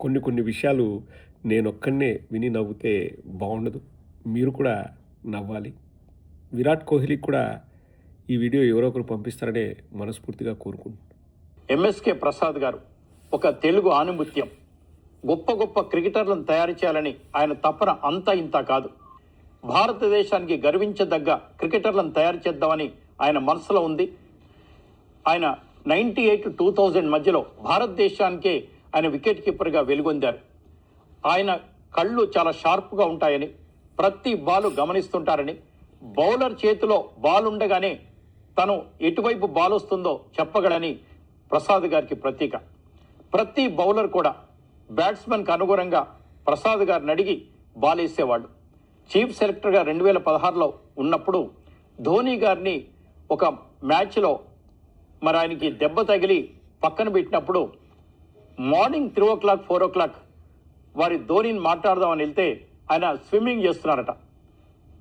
కొన్ని కొన్ని విషయాలు నేనొక్కనే విని నవ్వుతే బాగుండదు. మీరు కూడా నవ్వాలి. విరాట్ కోహ్లీకి కూడా ఈ వీడియో ఎవరో ఒకరు పంపిస్తారనే మనస్ఫూర్తిగా కోరుకుంటున్నాను. ఎంఎస్కే ప్రసాద్ గారు ఒక తెలుగు ఆనుమత్యం. గొప్ప గొప్ప క్రికెటర్లను తయారు చేయాలని ఆయన తపన అంతా ఇంత కాదు. భారతదేశానికి గర్వించదగ్గ క్రికెటర్లను తయారు చేద్దామని ఆయన మనసులో ఉంది. ఆయన నైంటీ ఎయిట్ టూ థౌజండ్ మధ్యలో భారతదేశానికే ఆయన వికెట్ కీపర్గా వెలుగొందారు. ఆయన కళ్ళు చాలా షార్ప్గా ఉంటాయని ప్రతి బాలు గమనిస్తుంటారని బౌలర్ చేతిలో బాల్ ఉండగానే తను ఎటువైపు బాల్ వస్తుందో చెప్పగలని ప్రసాద్ గారికి ప్రతీక. ప్రతి బౌలర్ కూడా బ్యాట్స్మెన్కి అనుగుణంగా ప్రసాద్ గారిని అడిగి బాల్ వేసేవాడు చీఫ్ సెలెక్టర్గా రెండు వేల పదహారులో ఉన్నప్పుడు ధోని గారిని ఒక మ్యాచ్లో మరి ఆయనకి దెబ్బ తగిలి పక్కన పెట్టినప్పుడు morning three o'clock four o'clock వారి ధోనిని మాట్లాడదామని వెళ్తే ఆయన స్విమ్మింగ్ చేస్తున్నారట.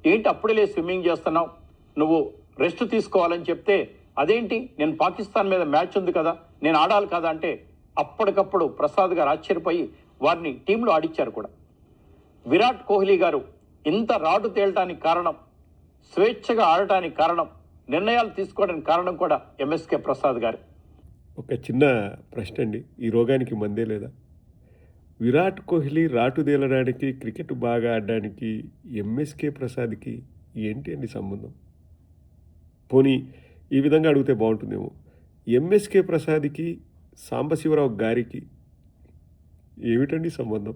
ఏంటి అప్పుడే స్విమ్మింగ్ చేస్తున్నావు? నువ్వు రెస్ట్ తీసుకోవాలని చెప్తే అదేంటి? నేను పాకిస్తాన్ మీద మ్యాచ్ ఉంది కదా నేను ఆడాలి కదా అంటే అప్పటికప్పుడు ప్రసాద్ గారు ఆశ్చర్యపోయి వారిని టీంలో ఆడిచ్చారు కూడా. విరాట్ కోహ్లీ గారు ఇంత రాడు తేలటానికి కారణం స్వేచ్ఛగా ఆడటానికి కారణం నిర్ణయాలు తీసుకోవడానికి కారణం కూడా ఎంఎస్కే ప్రసాద్ గారు. ఒక చిన్న ప్రశ్న అండి. ఈ రోగానికి మందే లేదా? విరాట్ కోహ్లీ రాటుదేలడానికి క్రికెట్ బాగా ఆడడానికి ఎంఎస్కే ప్రసాద్కి ఏంటి అండి సంబంధం? పోనీ ఈ విధంగా అడిగితే బాగుంటుందేమో. ఎంఎస్కే ప్రసాద్కి సాంబశివరావు గారికి ఏమిటండి సంబంధం?